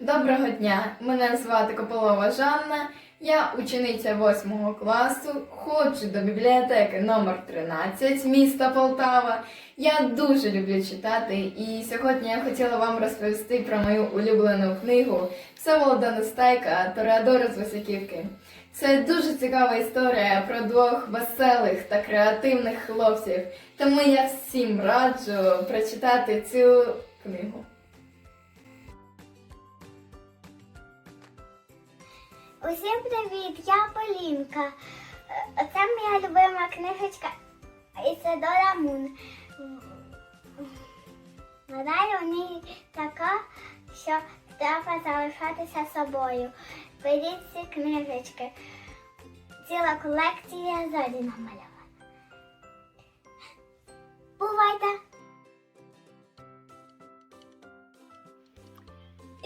Доброго дня! Мене звати Кополова Жанна. Я учениця 8 класу, ходжу до бібліотеки номер 13 міста Полтава. Я дуже люблю читати, і сьогодні я хотіла вам розповісти про мою улюблену книгу Всеволода Нестайка Тореадори з Високівки. Це дуже цікава історія про двох веселих та креативних хлопців. Тому я всім раджу прочитати цю книгу. Усім привіт! Я Полінка. Оце Це моя любима книжечка Ісидора Мун. Надалі у ній така, що треба залишатися собою. Беріть ці книжечки. Ціла колекція ззаді намальована.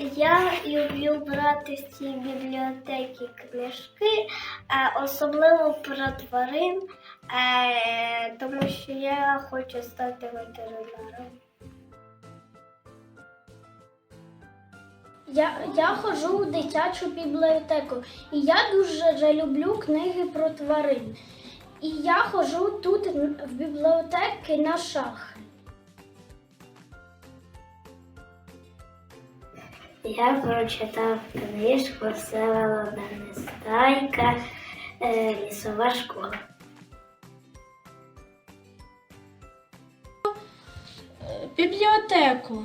Я люблю брати з цієї бібліотеки книжки, е, особливо про тварин, е, тому що я хочу стати ветеринаром. Я, я ходжу у дитячу бібліотеку, і я дуже люблю книги про тварин. І я ходжу тут в бібліотеки на шах. Я прочитав книжку Всеволода Нестайка е, Лісова школа. бібліотеку.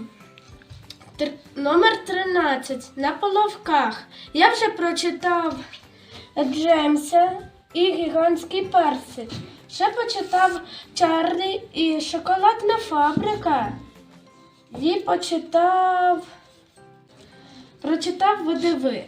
Тр- Номер 13 на половках. Я вже прочитав Джемса і гігантський персик. Ще почитав Чарлі і шоколадна фабрика. І почитав. Прочитав видиви.